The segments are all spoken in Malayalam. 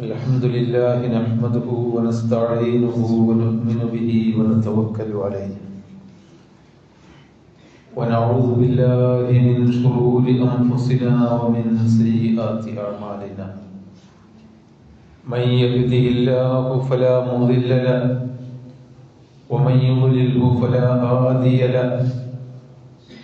الحمد لله نحمده ونستعينه ونؤمن به ونتوكل عليه. ونعوذ بالله من شرور أنفسنا ومن سيئات أعمالنا. من يهده الله فلا مضل له ومن يضلله فلا هادي له.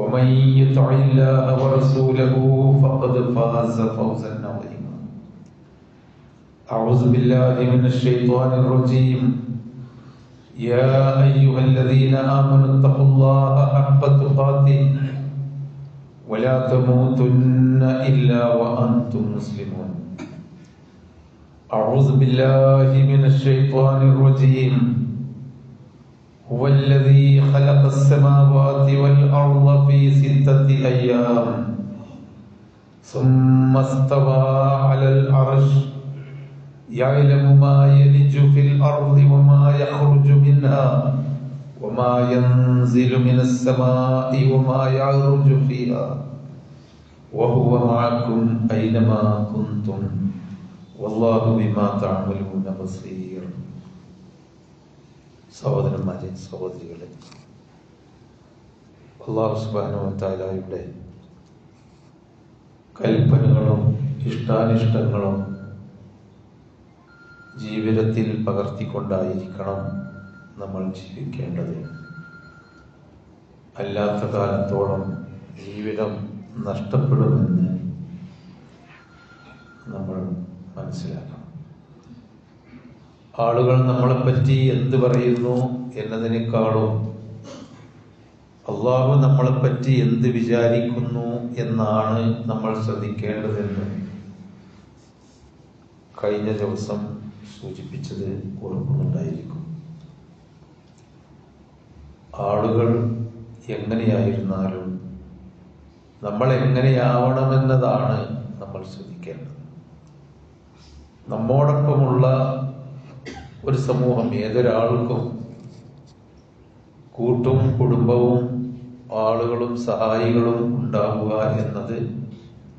ومن يطع الله ورسوله فقد فاز فوزا عظيما. أعوذ بالله من الشيطان الرجيم. يا أيها الذين آمنوا اتقوا الله حق تقاته ولا تموتن إلا وأنتم مسلمون. أعوذ بالله من الشيطان الرجيم. هو الذي خلق السماوات والأرض في ستة أيام. ثم استوى على العرش. يعلم ما يلج في الأرض وما يخرج منها وما ينزل من السماء وما يعرج فيها. وهو معكم أينما كنتم. والله بما تعملون بصير. സഹോദരന്മാരെ സഹോദരികളെ. അള്ളാഹു സുബാനുവത്താലായുടെ കൽപ്പനകളും ഇഷ്ടാനിഷ്ടങ്ങളും ജീവിതത്തിൽ പകർത്തിക്കൊണ്ടായിരിക്കണം നമ്മൾ ജീവിക്കേണ്ടത്. അല്ലാത്ത കാലത്തോളം ജീവിതം നഷ്ടപ്പെടുമെന്ന് നമ്മൾ മനസ്സിലാക്കണം. ആളുകൾ നമ്മളെപ്പറ്റി എന്ത് പറയുന്നു എന്നതിനേക്കാളും അള്ളാഹു നമ്മളെപ്പറ്റി എന്ത് വിചാരിക്കുന്നു എന്നാണ് നമ്മൾ ശ്രദ്ധിക്കേണ്ടതെന്ന് കഴിഞ്ഞ ദിവസം സൂചിപ്പിച്ചത് ഓർക്കുന്നുണ്ടായിരിക്കും ആളുകൾ എങ്ങനെയായിരുന്നാലും നമ്മൾ എങ്ങനെയാവണമെന്നതാണ് നമ്മൾ ശ്രദ്ധിക്കേണ്ടത്. നമ്മോടൊപ്പമുള്ള ഒരു സമൂഹം. ഏതൊരാൾക്കും കൂട്ടും കുടുംബവും ആളുകളും സഹായികളും ഉണ്ടാവുക എന്നത്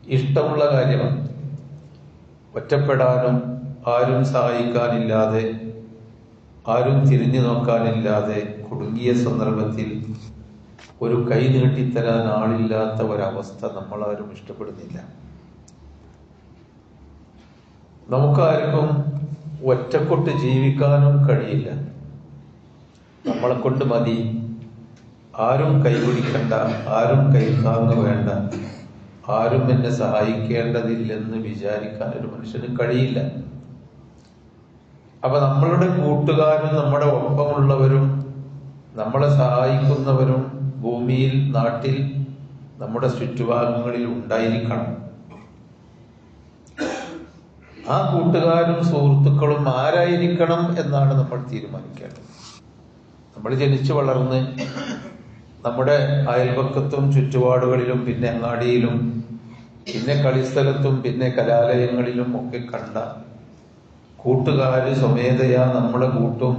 ഇഷ്ടമുള്ള കാര്യമാണ്. ഒറ്റപ്പെടാനും ആരും സഹായിക്കാനില്ലാതെ ആരും തിരിഞ്ഞു നോക്കാനില്ലാതെ കുടുങ്ങിയ സന്ദർഭത്തിൽ ഒരു കൈ നീട്ടിത്തരാൻ ആളില്ലാത്ത ഒരവസ്ഥ നമ്മളാരും ഇഷ്ടപ്പെടുന്നില്ല. നമുക്കാർക്കും ഒറ്റക്കൊട്ട് ജീവിക്കാനും കഴിയില്ല. നമ്മളെ കൊണ്ട് മതി. ആരും കൈപിടിക്കണ്ട ആരും കൈത്താങ്ങ് വേണ്ട ആരും എന്നെ സഹായിക്കേണ്ടതില്ലെന്ന് വിചാരിക്കാൻ ഒരു മനുഷ്യന് കഴിയില്ല. അപ്പൊ നമ്മളുടെ കൂട്ടുകാരും നമ്മുടെ ഒപ്പമുള്ളവരും നമ്മളെ സഹായിക്കുന്നവരും ഭൂമിയിൽ നാട്ടിൽ നമ്മുടെ ചുറ്റുഭാഗങ്ങളിൽ ഉണ്ടായിരിക്കണം. ആ കൂട്ടുകാരും സുഹൃത്തുക്കളും ആരായിരിക്കണം എന്നാണ് നമ്മൾ തീരുമാനിക്കേണ്ടത്. നമ്മൾ ജനിച്ചു വളർന്ന് നമ്മുടെ അയൽപക്കത്തും ചുറ്റുപാടുകളിലും പിന്നെ അങ്ങാടിയിലും പിന്നെ കളിസ്ഥലത്തും പിന്നെ കലാലയങ്ങളിലും ഒക്കെ കണ്ട കൂട്ടുകാര് സ്വമേധയാ നമ്മളെ കൂട്ടും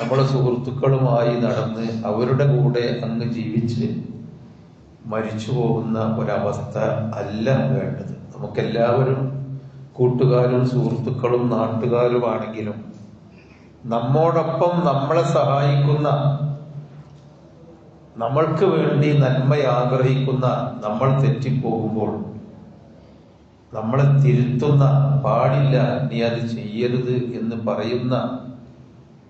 നമ്മളെ സുഹൃത്തുക്കളുമായി നടന്ന് അവരുടെ കൂടെ അങ്ങ് ജീവിച്ച് മരിച്ചു പോകുന്ന ഒരവസ്ഥ അല്ല വേണ്ടത്. നമുക്കെല്ലാവരും കൂട്ടുകാരും സുഹൃത്തുക്കളും നാട്ടുകാരുമാണെങ്കിലും നമ്മോടൊപ്പം നമ്മളെ സഹായിക്കുന്ന നമ്മൾക്ക് വേണ്ടി നന്മ ആഗ്രഹിക്കുന്ന നമ്മൾ തെറ്റിപ്പോകുമ്പോൾ നമ്മളെ തിരുത്തുന്ന പാടില്ല നീ അത് ചെയ്യരുത് എന്ന് പറയുന്ന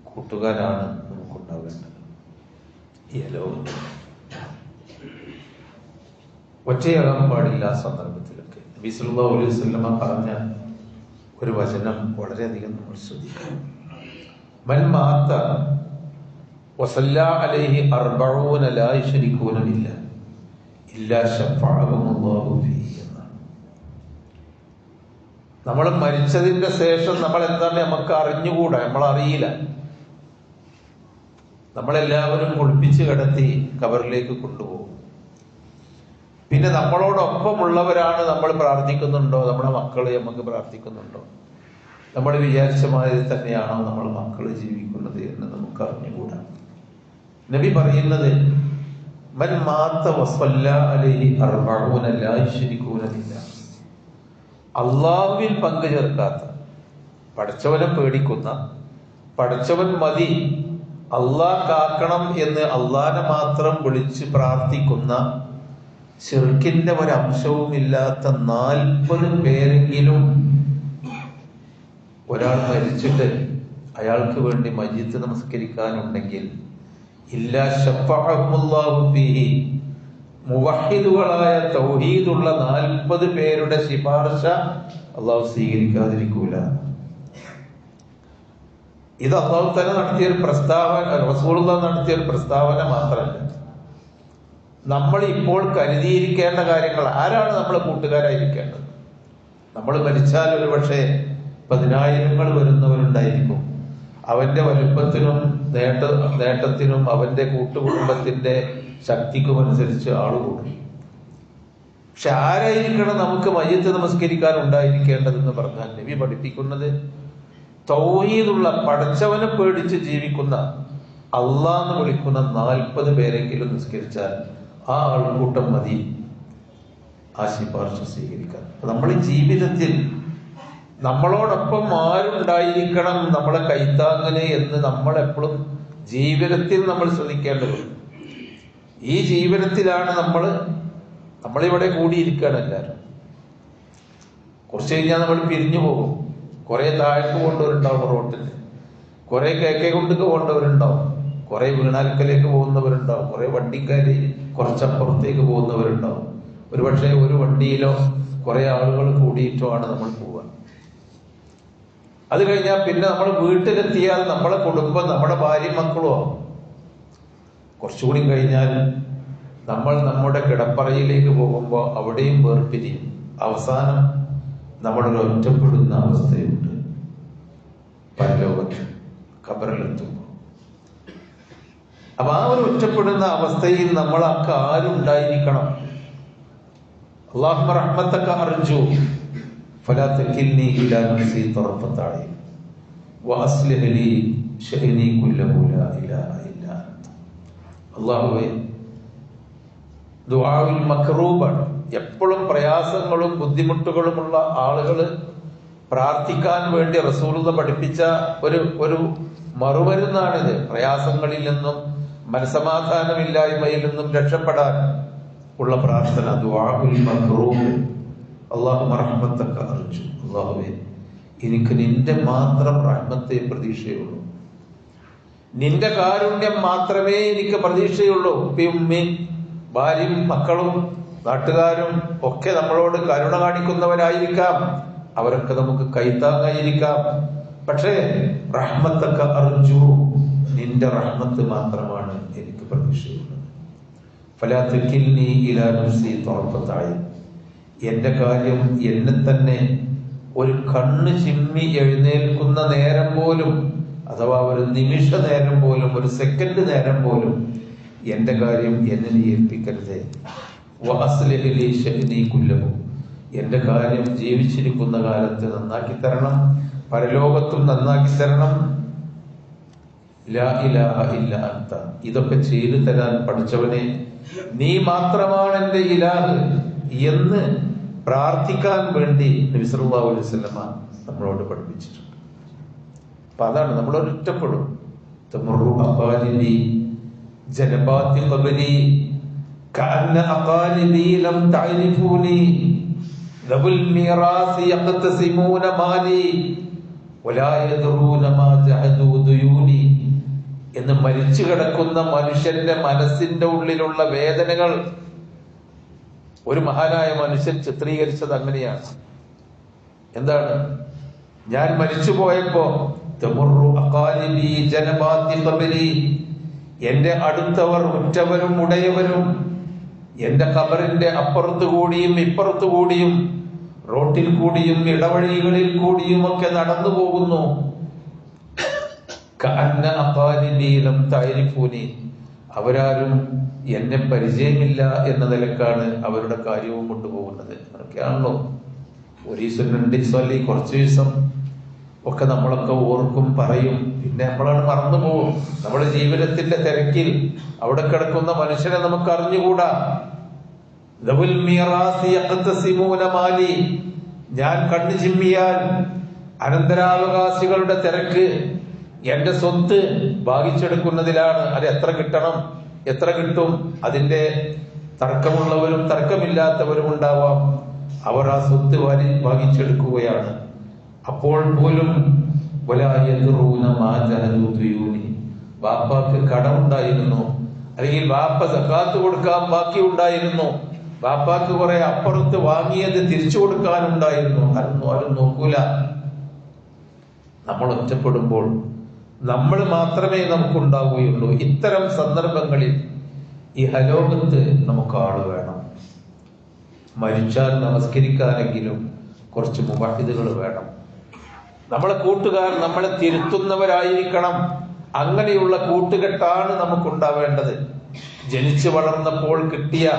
കൂട്ടുകാരാണ് നമുക്കുണ്ടാവേണ്ടത്. ഒറ്റയാകാൻ പാടില്ല ആ സന്ദർഭത്തിലൊക്കെ നബി സല്ലാ അലൈഹി വസല്ലമ പറഞ്ഞ ഒരു വചനം വളരെയധികം നമ്മൾ ശ്രദ്ധിക്കണം. മൻ മാത്ത വസല്ല അലൈഹി അർബഊന ലാ ഇല്ലാ നമ്മൾ മരിച്ചതിന്റെ ശേഷം നമ്മൾ എന്താണ് നമുക്ക് അറിഞ്ഞുകൂടാ നമ്മൾ അറിയില്ല. നമ്മളെല്ലാവരും കുളിപ്പിച്ച് കിടത്തി കവറിലേക്ക് കൊണ്ടുപോകും. പിന്നെ നമ്മളോടൊപ്പമുള്ളവരാണ് നമ്മൾ പ്രാർത്ഥിക്കുന്നുണ്ടോ? നമ്മുടെ മക്കൾ നമുക്ക് പ്രാർത്ഥിക്കുന്നുണ്ടോ? നമ്മൾ വിചാരിച്ച മാതിരി തന്നെയാണോ നമ്മൾ മക്കൾ ജീവിക്കുന്നത് എന്ന് നമുക്ക് അറിഞ്ഞുകൂടാ നബി പറയുന്നത് മൻ മാത്ത അലൈഹി അള്ളാഹുവിൽ പങ്കു ചേർക്കാത്ത പഠിച്ചവനെ പേടിക്കുന്ന പഠിച്ചവൻ മതി അള്ളാഹ് കാക്കണം എന്ന് അള്ളാഹിനെ മാത്രം വിളിച്ച് പ്രാർത്ഥിക്കുന്ന ഷിർക്കിന്റെ ഒരംശവും ഇല്ലാത്ത നാൽപ്പത് പേരെങ്കിലും ഒരാൾ മരിച്ചിട്ട് അയാൾക്ക് വേണ്ടി മജീത്ത് നമസ്കരിക്കാനുണ്ടെങ്കിൽ മുവഹിദുകളായ തൗഹീദുള്ള നാൽപ്പത് പേരുടെ ശിപാർശ അള്ളാഹു സ്വീകരിക്കാതിരിക്കൂല. ഇത് അള്ളാഹു തന്നെ നടത്തിയ ഒരു പ്രസ്താവന റസൂൾ നടത്തിയ ഒരു പ്രസ്താവന മാത്രമല്ല. നമ്മൾ ഇപ്പോൾ കരുതിയിരിക്കേണ്ട കാര്യങ്ങൾ ആരാണ് നമ്മളെ കൂട്ടുകാരായിരിക്കേണ്ടത്? നമ്മൾ മരിച്ചാൽ ഒരു പക്ഷേ പതിനായിരങ്ങൾ വരുന്നവരുണ്ടായിരിക്കും. അവന്റെ വലുപ്പത്തിനും നേട്ട നേട്ടത്തിനും അവന്റെ കൂട്ടുകുടുംബത്തിന്റെ ശക്തിക്കും അനുസരിച്ച് ആൾ കൂടും. പക്ഷെ ആരായിരിക്കണം നമുക്ക് മയ്യത്ത് നമസ്കരിക്കാൻ ഉണ്ടായിരിക്കേണ്ടതെന്ന് പറഞ്ഞാൽ നബി പഠിപ്പിക്കുന്നത് തൗഹീദുള്ള പടച്ചവനെ പേടിച്ച് ജീവിക്കുന്ന അള്ളാന്ന് വിളിക്കുന്ന നാൽപ്പത് പേരെങ്കിലും നിസ്കരിച്ചാൽ ആ ആൾക്കൂട്ടം മതി. ആ ശിപാർശ സ്വീകരിക്കാൻ. നമ്മൾ ജീവിതത്തിൽ നമ്മളോടൊപ്പം ആരുണ്ടായിരിക്കണം നമ്മളെ കൈത്താങ്ങന് എന്ന് നമ്മൾ എപ്പോഴും ജീവിതത്തിൽ നമ്മൾ ശ്രദ്ധിക്കേണ്ടതുണ്ട്. ഈ ജീവിതത്തിലാണ് നമ്മൾ നമ്മളിവിടെ കൂടിയിരിക്കുകയാണ് എല്ലാവരും. കുറച്ച് കഴിഞ്ഞാൽ നമ്മൾ പിരിഞ്ഞു പോകും. കുറെ താഴേക്ക് കൊണ്ടവരുണ്ടാവും റോട്ടിൽ. കുറെ കേക്കെ കൊണ്ടൊക്കെ പോകേണ്ടവരുണ്ടാവും. കുറെ വീണാൽക്കലേക്ക് പോകുന്നവരുണ്ടാവും. കുറെ വണ്ടിക്കാര് കുറച്ചപ്പുറത്തേക്ക് പോകുന്നവരുണ്ടാവും. ഒരുപക്ഷെ ഒരു വണ്ടിയിലോ കുറെ ആളുകൾ കൂടിയിട്ടോ ആണ് നമ്മൾ പോവുക. അത് കഴിഞ്ഞാൽ പിന്നെ നമ്മൾ വീട്ടിലെത്തിയാൽ നമ്മളെ കുടുംബം നമ്മുടെ ഭാര്യ മക്കളും കുറച്ചുകൂടി കഴിഞ്ഞാൽ നമ്മൾ നമ്മുടെ കിടപ്പറയിലേക്ക് പോകുമ്പോൾ അവിടെയും വേർപിരിയും. അവസാനം നമ്മളൊരു ഒറ്റപ്പെടുന്ന അവസ്ഥയുണ്ട്. പരലോകത്ത് കബറിലെത്തുമ്പോൾ അപ്പൊ ആ ഒരു ഒറ്റപ്പെടുന്ന അവസ്ഥയിൽ നമ്മൾ ആരുണ്ടായിരിക്കണം? ഉണ്ടായിരിക്കണം അള്ളാഹു റഹ്മത്തൊക്കെ അറിഞ്ഞു. ഫലാത്തക്കിന്നി ഇലാ എപ്പോഴും പ്രയാസങ്ങളും ബുദ്ധിമുട്ടുകളുമുള്ള ആളുകൾ പ്രാർത്ഥിക്കാൻ വേണ്ടി റസൂലുത പഠിപ്പിച്ച ഒരു ഒരു മറുമരുന്നാണിത് പ്രയാസങ്ങളിൽ നിന്നും മനസമാധാനമില്ലായ്മയിൽ നിന്നും രക്ഷപ്പെടാൻ ഉള്ള പ്രാർത്ഥന ദുആഉൽ മക്രൂബ് അള്ളാഹു റഹ്മത്തൊക്കെ അറിയിച്ചു. അള്ളാഹുവെ എനിക്ക് നിന്റെ മാത്രം റഹ്മത്തെ പ്രതീക്ഷയുള്ളൂ. നിന്റെ കാരുണ്യം മാത്രമേ എനിക്ക് പ്രതീക്ഷയുള്ളൂ. ഉപ്പയും ഉമ്മയും ഭാര്യയും മക്കളും നാട്ടുകാരും ഒക്കെ നമ്മളോട് കരുണ കാണിക്കുന്നവരായിരിക്കാം. അവരൊക്കെ നമുക്ക് കൈത്താങ്ങായിരിക്കാം. പക്ഷേ റഹ്മത്തൊക്കെ അറിഞ്ഞു നിന്റെ റഹ്മത്ത് മാത്രമാണ്. തുറപ്പത്തായി എന്റെ കാര്യം എന്നെ തന്നെ ഒരു കണ്ണ് ചിമ്മി എഴുന്നേൽക്കുന്ന നേരം പോലും അഥവാ ഒരു നിമിഷ നേരം പോലും ഒരു സെക്കൻഡ് നേരം പോലും എന്റെ കാര്യം എന്നെ ഏൽപ്പിക്കരുതേ. ഷഹ്നി കുല്ലവും എന്റെ കാര്യം ജീവിച്ചിരിക്കുന്ന കാലത്ത് നന്നാക്കി തരണം പരലോകത്തും നന്നാക്കി തരണം അന്ത ഇതൊക്കെ ചെയ്തു തരാൻ പഠിച്ചവനെ നീ മാത്രമാണ് എന്റെ ഇലാഹ് എന്ന് പ്രാർത്ഥിക്കാൻ വേണ്ടി നബി സല്ലല്ലാഹു അലൈഹി വസല്ലമ നമ്മളോട് പഠിപ്പിച്ചിട്ടുണ്ട് അപ്പൊ അതാണ് നമ്മൾ ഒറ്റപ്പെടും തമറു അഖാലിബി ജനബാത്തി ഖബലി كأن أقالبي لم تعرفوني ذو الميراث يقتسمون مالي ولا يدرون ما جهدوا ديوني എന്ന് മരിച്ചു കിടക്കുന്ന മനുഷ്യന്റെ മനസ്സിന്റെ ഉള്ളിലുള്ള വേദനകൾ ഒരു മഹാനായ മനുഷ്യൻ ചിത്രീകരിച്ചത് അങ്ങനെയാണ്. എന്താണ്? ഞാൻ മരിച്ചു പോയപ്പോ എന്റെ അടുത്തവർ ഉറ്റവരും ഉടയവരും എന്റെ കബറിന്റെ അപ്പുറത്തു കൂടിയും ഇപ്പുറത്തു കൂടിയും റോട്ടിൽ കൂടിയും ഇടവഴികളിൽ കൂടിയും ഒക്കെ നടന്നു പോകുന്നു കഅന്ന ലം തഅരിഫൂനി അവരാരും എന്നെ പരിചയമില്ല എന്ന നിലക്കാണ് അവരുടെ കാര്യവും കൊണ്ടുപോകുന്നത്. അതൊക്കെയാണല്ലോ. ഒരു ദിവസം രണ്ട് ദിവസം അല്ലെങ്കിൽ കുറച്ച് ദിവസം ഒക്കെ നമ്മളൊക്കെ ഓർക്കും പറയും. പിന്നെ നമ്മളാണ് മറന്നു പോകും. നമ്മുടെ ജീവിതത്തിന്റെ തിരക്കിൽ അവിടെ കിടക്കുന്ന മനുഷ്യനെ നമുക്ക് അറിഞ്ഞുകൂടാ. ഞാൻ കണ്ണു ചിമ്മിയാൽ അനന്തരാവകാശികളുടെ തിരക്ക് എന്റെ സ്വത്ത് ഭാഗിച്ചെടുക്കുന്നതിലാണ് അത് എത്ര കിട്ടണം എത്ര കിട്ടും അതിന്റെ തർക്കമുള്ളവരും തർക്കമില്ലാത്തവരും ഉണ്ടാവാം. അവർ ആ സ്വത്ത് വാരി ഭാഗിച്ചെടുക്കുകയാണ്. അപ്പോൾ പോലും. ബാപ്പാക്ക് കടമുണ്ടായിരുന്നു. അല്ലെങ്കിൽ ബാപ്പ സക്കാത്ത് കൊടുക്കാൻ ബാക്കി ഉണ്ടായിരുന്നു ബാപ്പാക്ക് കുറെ അപ്പുറത്ത് വാങ്ങിയത് തിരിച്ചു കൊടുക്കാനുണ്ടായിരുന്നു. അതൊന്നും ആരും നോക്കൂല. നമ്മൾ ഒറ്റപ്പെടുമ്പോൾ നമ്മൾ മാത്രമേ നമുക്കുണ്ടാവുകയുള്ളൂ. ഇത്തരം സന്ദർഭങ്ങളിൽ ഈ ഹലോകത്ത് നമുക്ക് ആൾ വേണം. മരിച്ചാൽ നമസ്കരിക്കാനെങ്കിലും കുറച്ച് മുബാഹിദുകൾ വേണം. നമ്മളെ കൂട്ടുകാർ നമ്മളെ തിരുത്തുന്നവരായിരിക്കണം. അങ്ങനെയുള്ള കൂട്ടുകെട്ടാണ് നമുക്കുണ്ടാവേണ്ടത്. ജനിച്ചു വളർന്നപ്പോൾ കിട്ടിയ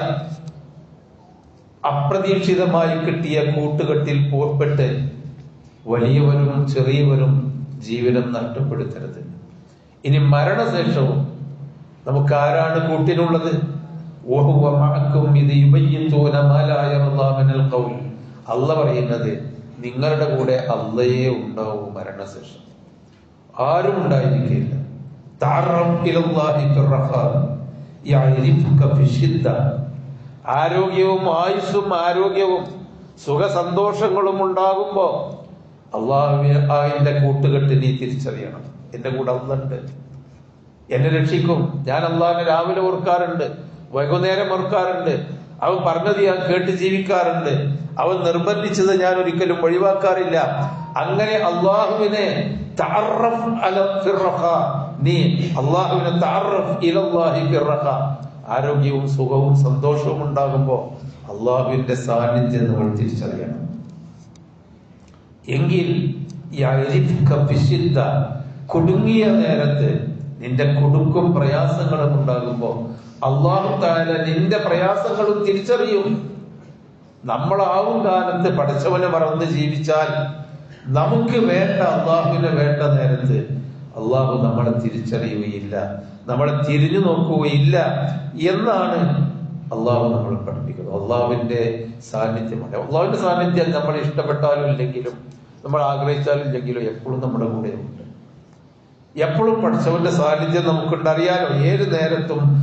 അപ്രതീക്ഷിതമായി കിട്ടിയ കൂട്ടുകെട്ടിൽ പോർപ്പെട്ട് വലിയവരും ചെറിയവരും ജീവിതം നഷ്ടപ്പെടുത്തരുത്. ഇനി മരണശേഷവും നമുക്ക് ആരാണ് കൂട്ടിനുള്ളത്. അല്ല പറയുന്നത് നിങ്ങളുടെ കൂടെ അല്ലയെ ഉണ്ടാവൂ മരണശേഷം. ആരും ഉണ്ടായിരിക്കില്ല. ആരോഗ്യവും ആയുസ്സും ആരോഗ്യവും സുഖസന്തോഷങ്ങളും ഉണ്ടാകുമ്പോ അള്ളാഹുവിനെ അതിന്റെ കൂട്ടുകെട്ട് നീ തിരിച്ചറിയണം. എന്റെ കൂടെ അന്നുണ്ട് എന്നെ രക്ഷിക്കും. ഞാൻ അള്ളാഹിനെ രാവിലെ ഓർക്കാറുണ്ട്. വൈകുന്നേരം ഓർക്കാറുണ്ട്. അവൻ പറഞ്ഞത് ഞാൻ കേട്ട് ജീവിക്കാറുണ്ട്. അവൻ നിർബന്ധിച്ചത് ഞാൻ ഒരിക്കലും ഒഴിവാക്കാറില്ല. അങ്ങനെ അള്ളാഹുവിനെ. നീ അള്ളാഹുവിനെ. ആരോഗ്യവും സുഖവും സന്തോഷവും ഉണ്ടാകുമ്പോ അള്ളാഹുവിന്റെ സാന്നിധ്യം നമ്മൾ തിരിച്ചറിയണം. എങ്കിൽ യഅരിഫുക ഫിശ്ശിദ്ദ. കുടുങ്ങിയ നേരത്ത് നിന്റെ കുടുക്കും പ്രയാസങ്ങളും ഉണ്ടാകുമ്പോ അള്ളാഹു താര നിന്റെ പ്രയാസങ്ങളും തിരിച്ചറിയും നമ്മളാവും കാലത്ത് പഠിച്ചവനെ മറന്ന് ജീവിച്ചാൽ നമുക്ക് വേണ്ട അള്ളാഹുവിനെ വേണ്ട നേരത്ത് അള്ളാഹു നമ്മളെ തിരിച്ചറിയുകയില്ല നമ്മളെ തിരിഞ്ഞു നോക്കുകയില്ല എന്നാണ് അള്ളാഹു നമ്മൾ പഠിപ്പിക്കുന്നത് അള്ളാഹുവിന്റെ സാന്നിധ്യമാണ് അള്ളാഹുവിന്റെ സാന്നിധ്യം നമ്മൾ ഇഷ്ടപ്പെട്ടാലും ഇല്ലെങ്കിലും നമ്മൾ ആഗ്രഹിച്ചാലും ഇല്ലെങ്കിലും എപ്പോഴും നമ്മുടെ കൂടെ ഉണ്ട്. എപ്പോഴും പഠിച്ചവന്റെ സാന്നിധ്യം നമുക്കുണ്ട് അറിയാലോ ഏത് നേരത്തും.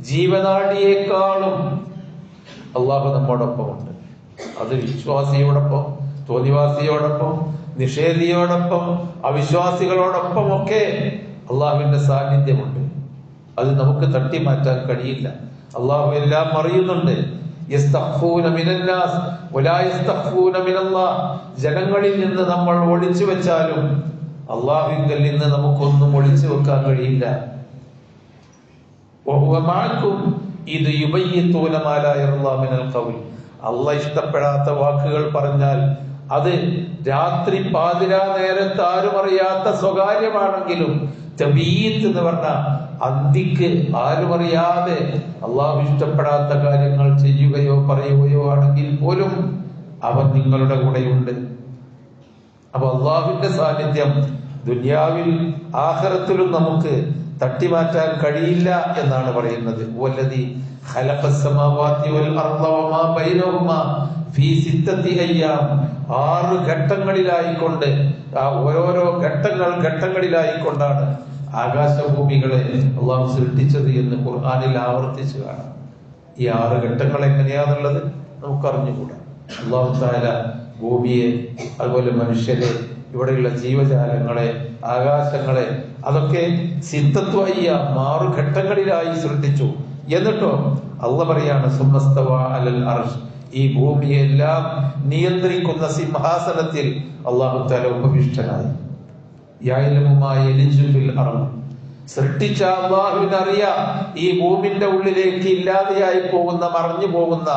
ജീവനാടിയേക്കാളും അള്ളാഹു നമ്മോടൊപ്പമുണ്ട്. അത് വിശ്വാസിയോടൊപ്പം തോന്നിവാസിയോടൊപ്പം നിഷേധിയോടൊപ്പം അവിശ്വാസികളോടൊപ്പം ഒക്കെ അള്ളാഹുവിന്റെ സാന്നിധ്യമുണ്ട്. അത് നമുക്ക് തട്ടി മാറ്റാൻ കഴിയില്ല. അള്ളാഹു എല്ലാം അറിയുന്നുണ്ട്. ജനങ്ങളിൽ നിന്ന് നമ്മൾ ഒളിച്ചു വെച്ചാലും അള്ളാഹുങ്കൽ നിന്ന് നമുക്കൊന്നും ഒളിച്ചു വെക്കാൻ കഴിയില്ല. ഇത് അള്ള ഇഷ്ടപ്പെടാത്ത വാക്കുകൾ പറഞ്ഞാൽ അത് രാത്രി പാതിരാ നേരത്ത് ആരും അറിയാത്ത സ്വകാര്യമാണെങ്കിലും എന്ന് പറഞ്ഞ അന്തിക്ക് ആരും അറിയാതെ അള്ളാഹു ഇഷ്ടപ്പെടാത്ത കാര്യങ്ങൾ ചെയ്യുകയോ പറയുകയോ ആണെങ്കിൽ പോലും അവൻ നിങ്ങളുടെ കൂടെയുണ്ട്. അപ്പൊ അള്ളാഹുവിന്റെ സാന്നിധ്യം ദുനിയാവിൽ ആഹരത്തിലും നമുക്ക് തട്ടിമാറ്റാൻ കഴിയില്ല എന്നാണ് പറയുന്നത്. ആറ് ഘട്ടങ്ങളിലായിക്കൊണ്ട് ഓരോരോ ഘട്ടങ്ങൾ ഘട്ടങ്ങളിലായിക്കൊണ്ടാണ് ആകാശഭൂമികളെ അള്ളാഹു സൃഷ്ടിച്ചത് എന്ന് ഖുർആാനിൽ ആവർത്തിച്ചു കാണാം. ഈ ആറ് ഘട്ടങ്ങൾ എങ്ങനെയാണെന്നുള്ളത് നമുക്ക് അറിഞ്ഞുകൂടാ അള്ളാഹു താല ഭൂമിയെ അതുപോലെ മനുഷ്യരെ ഇവിടെയുള്ള ജീവജാലങ്ങളെ ആകാശങ്ങളെ അതൊക്കെ സിദ്ധത്വയ്യ മാറു ഘട്ടങ്ങളിലായി സൃഷ്ടിച്ചു. എന്നിട്ടോ അള്ള പറയാണ് സുമസ്തവ അലൽ അർഷ്. ഈ ഭൂമിയെല്ലാം നിയന്ത്രിക്കുന്ന സിംഹാസനത്തിൽ അള്ളാഹു താല ഉപവിഷ്ടനായി. സൃഷ്ടിച്ച അള്ളാഹുവിനറിയാം ഈ ഭൂമിന്റെ ഉള്ളിലേക്ക് ഇല്ലാതെയായി പോകുന്ന മറഞ്ഞു പോകുന്ന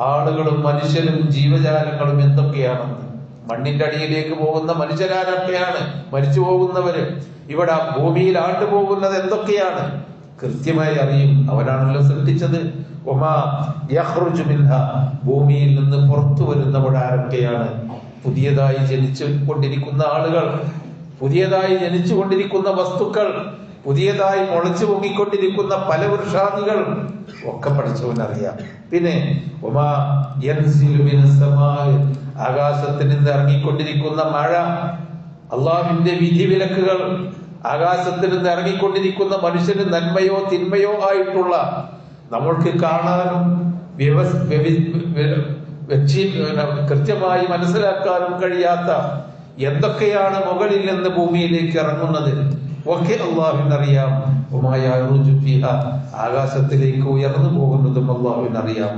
ആളുകളും മനുഷ്യരും ജീവജാലങ്ങളും എന്തൊക്കെയാണെന്ന് മണ്ണിന്റെ അടിയിലേക്ക് പോകുന്ന മനുഷ്യരാരൊക്കെയാണ് മരിച്ചു പോകുന്നവര്. ഇവിടെ ഭൂമിയിൽ ആണ്ടുപോകുന്നത് എന്തൊക്കെയാണ്? കൃത്യമായി അറിയും. അവരാണല്ലോ സൃഷ്ടിച്ചത്. ഭൂമിയിൽ നിന്ന് പുറത്തു വരുന്നവരാരൊക്കെയാണ്? പുതിയതായി ജനിച്ചു കൊണ്ടിരിക്കുന്ന ആളുകൾ. പുതിയതായി ജനിച്ചുകൊണ്ടിരിക്കുന്ന വസ്തുക്കൾ പുതിയതായി മുളച്ചു പൊങ്ങിക്കൊണ്ടിരിക്കുന്ന പല വൃക്ഷാദികൾ ഒക്കെ പഠിച്ചവനറിയാം പിന്നെ ഉമാ ആകാശത്തിൽ നിന്ന് ഇറങ്ങിക്കൊണ്ടിരിക്കുന്ന മഴ അള്ളാഹുവിന്റെ വിധി വിലക്കുകൾ ആകാശത്തിൽ നിന്ന് ഇറങ്ങിക്കൊണ്ടിരിക്കുന്ന മനുഷ്യന് നന്മയോ തിന്മയോ ആയിട്ടുള്ള നമ്മൾക്ക് കാണാനും വ്യവസ് വ്യവി- വ്യ- വെച്ചി- കൃത്യമായി മനസ്സിലാക്കാനും കഴിയാത്ത എന്തൊക്കെയാണ് മുകളിൽ നിന്ന് ഭൂമിയിലേക്ക് ഇറങ്ങുന്നത് ഒക്കെ അള്ളാഹുവിനറിയാം. ആകാശത്തിലേക്ക് ഉയർന്നു പോകുന്നതും അള്ളാഹുവിനറിയാം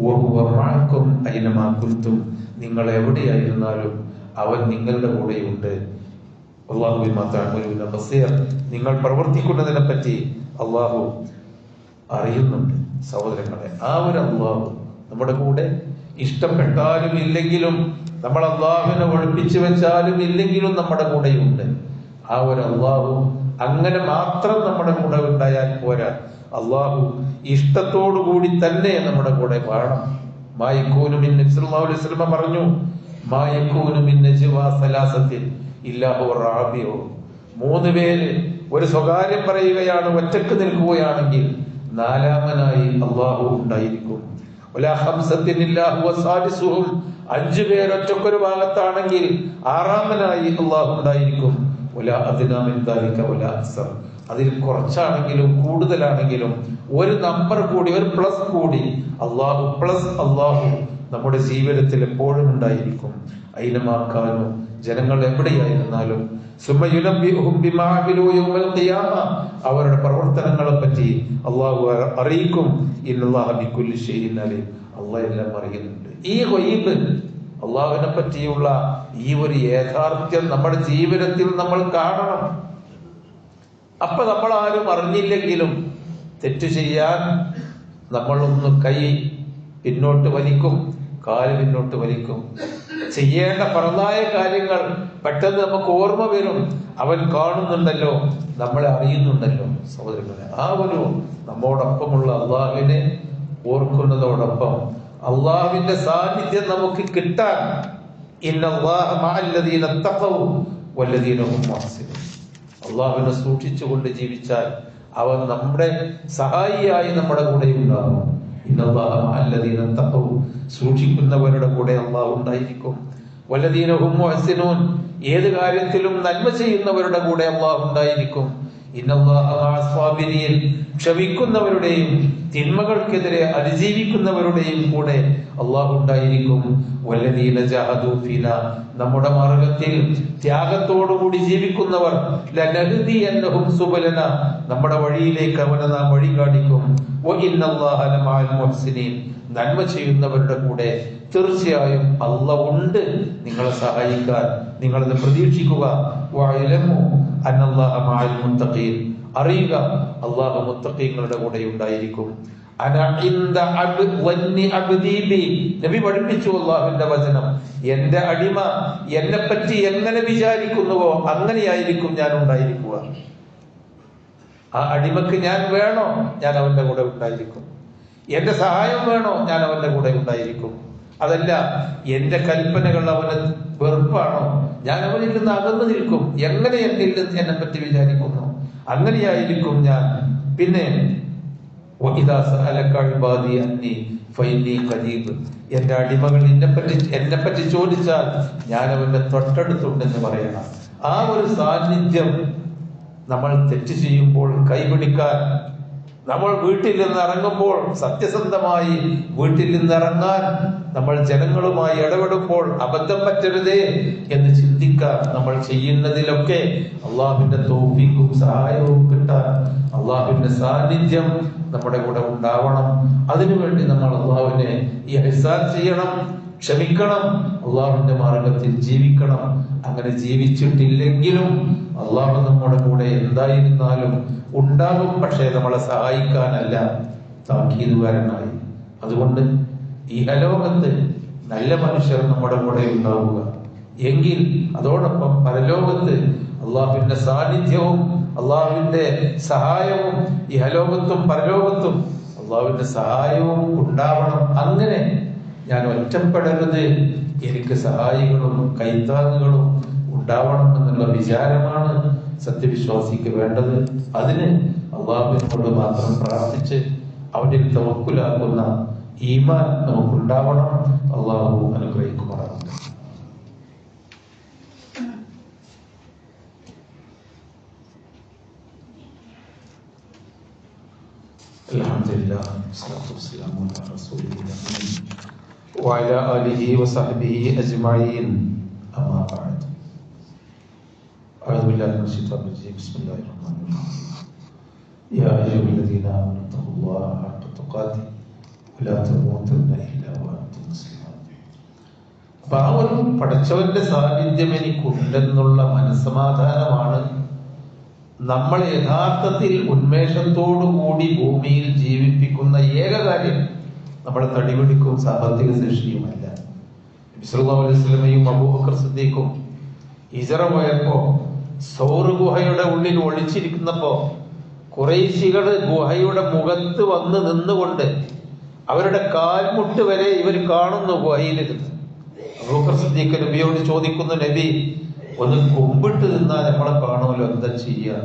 വഹുവ മഅക്കും അയ്നമാ കുൻതും. നിങ്ങൾ എവിടെയായിരുന്നാലും അവൻ നിങ്ങളുടെ കൂടെയുണ്ട് അള്ളാഹുവിൻ മാത്രമാണ്. നിങ്ങൾ പ്രവർത്തിക്കുന്നതിനെ പറ്റി അള്ളാഹു അറിയുന്നുണ്ട് സഹോദരങ്ങളെ ആ ഒരു അള്ളാഹു നമ്മുടെ കൂടെ ഇഷ്ടപ്പെട്ടാലും ഇല്ലെങ്കിലും നമ്മൾ അള്ളാഹുവിനെ ഒഴിപ്പിച്ചു വെച്ചാലും ഇല്ലെങ്കിലും നമ്മുടെ കൂടെയുണ്ട്. ആ ഒരു അള്ളാഹു അങ്ങനെ മാത്രം നമ്മുടെ കൂടെ ഉണ്ടായാൽ പോരാ. അള്ളാഹു ഇഷ്ടത്തോടു കൂടി തന്നെ നമ്മുടെ കൂടെ വേണം മായിക്കൂനു മിൻ നബി സല്ലല്ലാഹു അലൈഹി പറഞ്ഞു മായക്കൂനു മിൻ നജ്വാ സലാസത്തിൻ ഇല്ലാഹു റാബിയോ മൂന്ന് പേര് ഒരു സ്വകാര്യം പറയുകയാണ് ഒറ്റയ്ക്ക് നിൽക്കുകയാണെങ്കിൽ നാലാമനായി അള്ളാഹു ഉണ്ടായിരിക്കും. വലാ ഖംസത്തിൻ ഇല്ലാഹു വസാദിസുഹും അഞ്ചു പേർ ഭാഗത്താണെങ്കിൽ ആറാമനായി അള്ളാഹു ഉണ്ടായിരിക്കും. ഒല അതിനാമിന്താലിക്ക ഒല അസർ അതിൽ കുറച്ചാണെങ്കിലും കൂടുതലാണെങ്കിലും ഒരു നമ്പർ കൂടി ഒരു പ്ലസ് കൂടി അള്ളാഹു പ്ലസ് അള്ളാഹു നമ്മുടെ ജീവിതത്തിൽ എപ്പോഴും ഉണ്ടായിരിക്കും. അയിനമാക്കാനും ജനങ്ങൾ എവിടെയായിരുന്നാലും അവരുടെ പ്രവർത്തനങ്ങളെ പറ്റി അള്ളാഹു അറിയിക്കും. അള്ളാഹ് എല്ലാം അറിയുന്നുണ്ട്. ഈ ഗൈബ് അള്ളാഹുവിനെ പറ്റിയുള്ള ഈ ഒരു യാഥാർത്ഥ്യം നമ്മുടെ ജീവിതത്തിൽ നമ്മൾ കാണണം. അപ്പൊ നമ്മൾ ആരും അറിഞ്ഞില്ലെങ്കിലും തെറ്റ് ചെയ്യാൻ നമ്മളൊന്ന് കൈ പിന്നോട്ട് വലിക്കും കാൽ പിന്നോട്ട് വലിക്കും. ചെയ്യേണ്ട പറന്നായ കാര്യങ്ങൾ പെട്ടെന്ന് നമുക്ക് ഓർമ്മ വരും. അവൻ കാണുന്നുണ്ടല്ലോ നമ്മളെ അറിയുന്നുണ്ടല്ലോ സഹോദരങ്ങളെ. ആ ഒരു നമ്മോടൊപ്പമുള്ള അള്ളാഹുവിനെ ഓർക്കുന്നതോടൊപ്പം അള്ളാഹുവിന്റെ സാന്നിധ്യം നമുക്ക് കിട്ടാൻ അള്ളാഹുവിനെ സൂക്ഷിച്ചുകൊണ്ട് ജീവിച്ചാൽ അവൻ നമ്മുടെ സഹായിയായി നമ്മുടെ കൂടെ ഉണ്ടാകും സൂക്ഷിക്കുന്നവരുടെ കൂടെ അള്ളാഹു ഉണ്ടായിരിക്കും. വല്ലദീന ഹും മുഹ്സിനൂൻ ഏത് കാര്യത്തിലും നന്മ ചെയ്യുന്നവരുടെ കൂടെ അള്ളാഹു ഉണ്ടായിരിക്കും. ക്ഷമിക്കുന്നവരുടെയും തിന്മകൾക്കെതിരെ അതിജീവിക്കുന്നവരുടെയും കൂടെ അള്ളാഹു ഉണ്ടായിരിക്കും. വല്ലദീന ജഹദു ഫീന. നമ്മുടെ മാർഗത്തിൽ ത്യാഗത്തോടുകൂടി ജീവിക്കുന്നവർ നമ്മുടെ വഴിയിലേക്ക് അവനെ നാം വഴി കാണിക്കും നന്മ ചെയ്യുന്നവരുടെ കൂടെ തീർച്ചയായും അല്ല ഉണ്ട് നിങ്ങളെ സഹായിക്കാൻ. നിങ്ങളത് പ്രതീക്ഷിക്കുക. അറിയുക അള്ളാഹു മുത്തഖീങ്ങളുടെ കൂടെ ഉണ്ടായിരിക്കും. നബി പഠിപ്പിച്ചു അള്ളാഹുവിന്റെ വചനം. എന്റെ അടിമ എന്നെ പറ്റി എങ്ങനെ വിചാരിക്കുന്നുവോ അങ്ങനെയായിരിക്കും ഞാൻ ഉണ്ടായിരിക്കുക. ആ അടിമക്ക് ഞാൻ വേണോ? ഞാൻ അവന്റെ കൂടെ ഉണ്ടായിരിക്കും. എന്റെ സഹായം വേണോ? ഞാൻ അവന്റെ കൂടെ ഉണ്ടായിരിക്കും. അതല്ല എന്റെ കൽപ്പനകൾ അവന് വെറുപ്പാണോ? ഞാൻ അവനിൽ നിന്ന് അകന്നു നിൽക്കും. എങ്ങനെ എന്നിൽ നിന്ന് എന്നെ പറ്റി വിചാരിക്കുന്നു? അങ്ങനെയായിരിക്കും ഞാൻ. പിന്നെ എന്റെ അടിമകൾ എന്നെപ്പറ്റി എന്നെപ്പറ്റി ചോദിച്ചാൽ ഞാൻ അവന്റെ തൊട്ടടുത്തുണ്ടെന്ന് പറയണം. ആ ഒരു സാന്നിധ്യം നമ്മൾ തെറ്റ് ചെയ്യുമ്പോൾ കൈപിടിക്കാൻ നമ്മൾ വീട്ടിൽ നിന്ന് ഇറങ്ങുമ്പോൾ സത്യസന്ധമായി വീട്ടിൽ നിന്ന് ഇറങ്ങാൻ നമ്മൾ ജനങ്ങളുമായി ഇടപെടുമ്പോൾ അബദ്ധം പറ്റരുതേ എന്ന് ചിന്തിക്കാൻ നമ്മൾ ചെയ്യുന്നതിലൊക്കെ അള്ളാഹുവിന്റെ തോഫിക്കും സഹായവും കിട്ടാൻ അള്ളാഹുവിന്റെ സാന്നിധ്യം നമ്മുടെ കൂടെ ഉണ്ടാവണം. അതിനുവേണ്ടി നമ്മൾ അള്ളാഹുവിനെ ഈ അഹിസാൻ ചെയ്യണം. ക്ഷമിക്കണം. അള്ളാഹുവിന്റെ മാർഗത്തിൽ ജീവിക്കണം. അങ്ങനെ ജീവിച്ചിട്ടില്ലെങ്കിലും അള്ളാഹു നമ്മുടെ കൂടെ എന്തായിരുന്നാലും ഉണ്ടാകും പക്ഷേ നമ്മളെ സഹായിക്കാനല്ല താക്കീതുകാരനായി. അതുകൊണ്ട് ഈ അലോകത്ത് നല്ല മനുഷ്യർ നമ്മുടെ കൂടെ ഉണ്ടാവുക. എങ്കിൽ അതോടൊപ്പം പരലോകത്ത് അള്ളാഹുവിന്റെ സാന്നിധ്യവും അള്ളാഹുവിന്റെ സഹായവും ഈ ഇഹലോകത്തും പരലോകത്തും അള്ളാഹുവിന്റെ സഹായവും ഉണ്ടാവണം. അങ്ങനെ ഞാൻ ഒറ്റപ്പെടരുത് എനിക്ക് സഹായികളും കൈത്താങ്ങുകളും ഉണ്ടാവണം എന്നുള്ള വിചാരമാണ് സത്യവിശ്വാസിക്ക് വേണ്ടത് അതിന് അള്ളാഹുവിനോട് മാത്രം പ്രാർത്ഥിച്ച് അവനിൽ തവക്കുലാക്കുന്ന ഈമാൻ നമുക്കുണ്ടാവണം അള്ളാഹു അനുഗ്രഹിക്കുമാറാകട്ടെ الحمد لله والصلاة والسلام على رسول الله وعلى آله وصحبه أجمعين أما بعد أعوذ بالله من الشيطان الرجيم بسم الله الرحمن الرحيم يا أيها الذين آمنوا اتقوا الله حق تقاته ولا تموتن إلا وأنتم مسلمون അപ്പൊ ആ ഒരു പടച്ചവന്റെ സാന്നിധ്യം എനിക്കുണ്ടെന്നുള്ള മനസ്സമാധാനമാണ് നമ്മൾ യഥാർത്ഥത്തിൽ ഉന്മേഷത്തോടു കൂടി ഭൂമിയിൽ ജീവിപ്പിക്കുന്ന ഏക കാര്യം നമ്മുടെ തടിപിടിക്കും സാമ്പത്തിക ശേഷിയുമല്ല. അലൈഹിസ്ലമയും അബൂബക്കർ സിദ്ദീഖും പോയപ്പോ സൗറ് ഗുഹയുടെ ഉള്ളിൽ ഒളിച്ചിരിക്കുന്നപ്പോ കുറേശികൾ ഗുഹയുടെ മുഖത്ത് വന്ന് നിന്നുകൊണ്ട് അവരുടെ കാൽമുട്ട് വരെ ഇവർ കാണുന്നു ഗുഹയിലിരുന്ന്. അബൂബക്കർ സിദ്ദീഖ് നബിയോട് ചോദിക്കുന്നു നബി ഒന്ന് കുമ്പിട്ട് നിന്നാൽ നമ്മളെ കാണുമല്ലോ? എന്താ ചെയ്യുക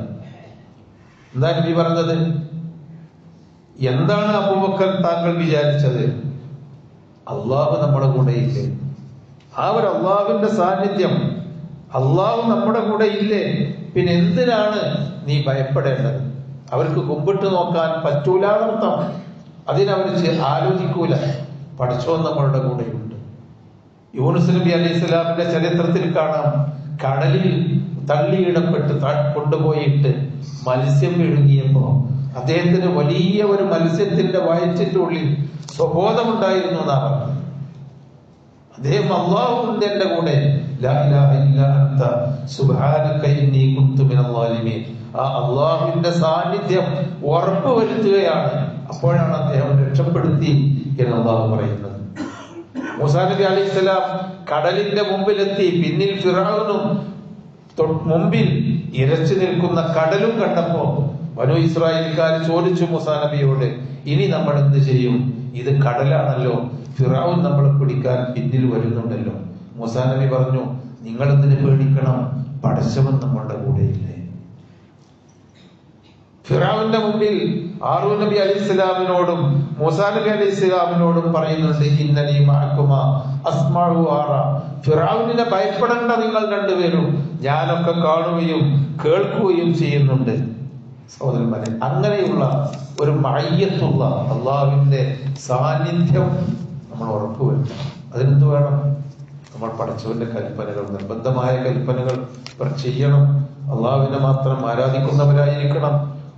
എന്താ നബി പറഞ്ഞത്? എന്താണ് അബൂബക്കർ താങ്കൾ വിചാരിച്ചത്? അള്ളാഹു നമ്മുടെ കൂടെ ഇല്ലേ? ആ ഒരു അള്ളാഹുവിന്റെ സാന്നിധ്യം അള്ളാഹു നമ്മുടെ കൂടെ ഇല്ലേ? പിന്നെ എന്തിനാണ് നീ ഭയപ്പെടേണ്ടത്? അവർക്ക് കുമ്പിട്ട് നോക്കാൻ പറ്റൂലാന്നർത്ഥം അതിനവർ ആലോചിക്കൂല. പഠിച്ചോ നമ്മളുടെ കൂടെയുണ്ട്. യൂനുസ് നബി അലൈഹി സ്വലാമിന്റെ ചരിത്രത്തിൽ കാണാം. കടലിൽ തള്ളിയിടപ്പെട്ട് കൊണ്ടുപോയിട്ട് മത്സ്യം വിഴുങ്ങിയപ്പോ അദ്ദേഹത്തിന് വലിയ ഒരു മത്സ്യത്തിന്റെ വയറ്റിന്റെ ഉള്ളിൽ സ്വബോധമുണ്ടായിരുന്നു എന്നാ പറഞ്ഞു അദ്ദേഹം അള്ളാഹുണ്ട് എന്റെ കൂടെ ആ അള്ളാഹുവിന്റെ സാന്നിധ്യം ഉറപ്പ് വരുത്തുകയാണ് അപ്പോഴാണ് അദ്ദേഹം രക്ഷപ്പെടുത്തി എന്ന് അള്ളാഹു പറയുന്നത്. മൂസാ നബി അലൈഹി സ്വലാം കടലിന്റെ മുമ്പിലെത്തി പിന്നിൽ ഫിറാവുനും മുമ്പിൽ ഇരച്ചു നിൽക്കുന്ന കടലും കണ്ടപ്പോ വനു ഇസ്രായേൽക്കാർ ചോദിച്ചു മുസാ നബിയോട് ഇനി നമ്മൾ എന്ത് ചെയ്യും? ഇത് കടലാണല്ലോ. ഫിറാവുൻ നമ്മളെ പിടിക്കാൻ പിന്നിൽ വരുന്നുണ്ടല്ലോ. മുസാ നബി പറഞ്ഞു നിങ്ങൾ എന്തിന് പേടിക്കണം? പടച്ചവൻ നമ്മളുടെ കൂടെയില്ലേ. ഫിറാവിന്റെ മുമ്പിൽ ആറു നബി അലി ഇസ്ലാമിനോടും മൂസാ നബി അലി ഇസ്ലാമിനോടും പറയുന്നുണ്ട് ഫിറാവിനെ ഭയപ്പെടേണ്ട നിങ്ങൾ രണ്ടുപേരും ഞാനൊക്കെ കാണുകയും കേൾക്കുകയും ചെയ്യുന്നുണ്ട്. സഹോദരന്മാരെ അങ്ങനെയുള്ള ഒരു മയ്യത്തുള്ള അള്ളാഹുവിന്റെ സാന്നിധ്യം നമ്മൾ ഉറപ്പുവരുത്തണം. അതിനെന്ത് വേണം? നമ്മൾ പഠിച്ചവന്റെ കൽപ്പനകൾ നിർബന്ധമായ കൽപ്പനകൾ ചെയ്യണം. അള്ളാഹുവിനെ മാത്രം ആരാധിക്കുന്നവരായിരിക്കണം.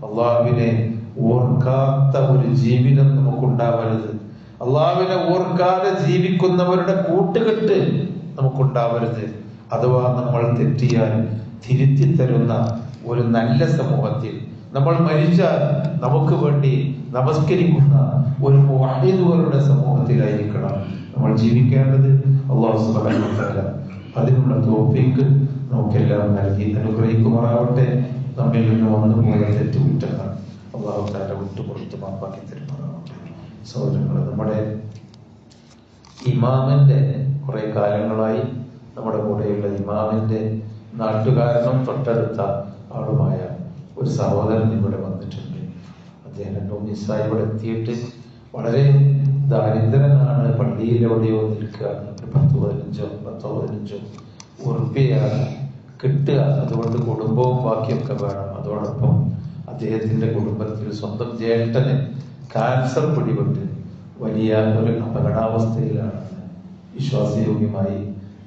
അള്ളാഹുവിനെ ഓർക്കാത്ത ഒരു ജീവിതം നമുക്കുണ്ടാവരുത്. അള്ളാഹുവിനെ ഓർക്കാതെ ജീവിക്കുന്നവരുടെ കൂട്ടുകെട്ട് നമുക്കുണ്ടാവരുത്. അഥവാ നമ്മൾ തെറ്റിയാൽ തിരുത്തി തരുന്ന ഒരു നല്ല സമൂഹത്തിൽ നമ്മൾ മരിച്ചാൽ നമുക്ക് വേണ്ടി നമസ്കരിക്കുന്ന ഒരു വാഹിദുകളുടെ സമൂഹത്തിലായിരിക്കണം നമ്മൾ ജീവിക്കേണ്ടത്. അള്ളാഹു അതിനുള്ള തോപ്പിക്ക് നമുക്കെല്ലാം നൽകി അനുഗ്രഹിക്കുമാറാവട്ടെ. നമ്മിൽ നിന്ന് വന്നു പോയ തെറ്റുകുറ്റങ്ങൾ അള്ളാഹു താല വിട്ടുപുറത്ത് മാപ്പാക്കി തരുമാറാവട്ടെ. സഹോദരങ്ങളെ നമ്മുടെ ഇമാമിന്റെ കുറെ കാലങ്ങളായി നമ്മുടെ കൂടെയുള്ള ഇമാമിന്റെ നാട്ടുകാരനും തൊട്ടടുത്ത ആളുമായ ഒരു സഹോദരൻ ഇവിടെ വന്നിട്ടുണ്ട്. അദ്ദേഹം രണ്ടു മിസ്സായി ഇവിടെ എത്തിയിട്ട് വളരെ ദാരിദ്രനാണ് പള്ളിയിൽ എവിടെയോ നിൽക്കുകയാണ് ഒരു പത്ത് പതിനഞ്ചോ പത്തോ പതിനഞ്ചോ ഉറുപ്പിയാണ് കിട്ടുക. അതുകൊണ്ട് കുടുംബവും ബാക്കിയൊക്കെ വേണം. അതോടൊപ്പം അദ്ദേഹത്തിന്റെ കുടുംബത്തിൽ സ്വന്തം ജ്യേഷ്ഠന് കാൻസർ പിടിപെട്ട് വലിയ ഒരു അപകടാവസ്ഥയിലാണ്. വിശ്വാസയോഗ്യമായി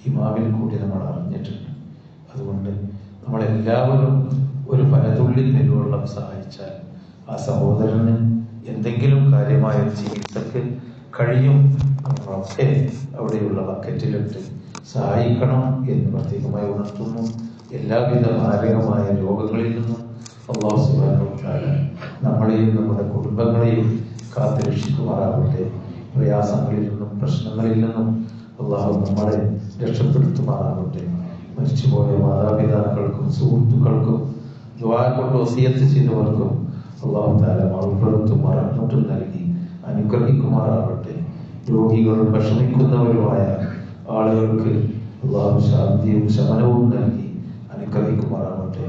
ഹിമാവിൽ കൂടി നമ്മൾ അറിഞ്ഞിട്ടുണ്ട്. അതുകൊണ്ട് നമ്മളെല്ലാവരും ഒരു പലതുള്ളിൽ പെരുവെള്ളം സഹായിച്ചാൽ ആ സഹോദരന് എന്തെങ്കിലും കാര്യമായ ചികിത്സക്ക് കഴിയും. ഒക്കെ അവിടെയുള്ള ബക്കറ്റിലിട്ട് സഹായിക്കണം എന്ന് പ്രത്യേകമായി ഉണർത്തുന്നു. എല്ലാവിധ മാരകമായ രോഗങ്ങളിൽ നിന്നും അള്ളാഹു തആല നമ്മളെയും നമ്മുടെ കുടുംബങ്ങളെയും കാത്തുരക്ഷിക്കുമാറാവട്ടെ പ്രയാസങ്ങളിൽ നിന്നും പ്രശ്നങ്ങളിൽ നിന്നും അള്ളാഹു നമ്മളെ രക്ഷപ്പെടുത്തുമാറാവട്ടെ മരിച്ചുപോയ മാതാപിതാക്കൾക്കും സുഹൃത്തുക്കൾക്കും ദുആ കൊണ്ട് വസിയത്ത് ചെയ്തവർക്കും അള്ളാഹു താല മറുപുറത്തും മറന്നിട്ടും നൽകി അനുഗ്രഹിക്കുമാറാവട്ടെ രോഗികളും വിഷമിക്കുന്നവരുമായ ആളുകൾക്ക് അള്ളാഹു ശാന്തിയും ശമനവും നൽകി അനുഗ്രഹിക്കുമാറാവട്ടെ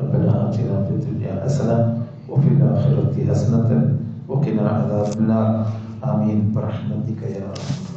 ربنا آتنا في الدنيا حسنة وفي الآخرة حسنة وقنا عذاب النار آمين برحمتك يا أرحم الراحمين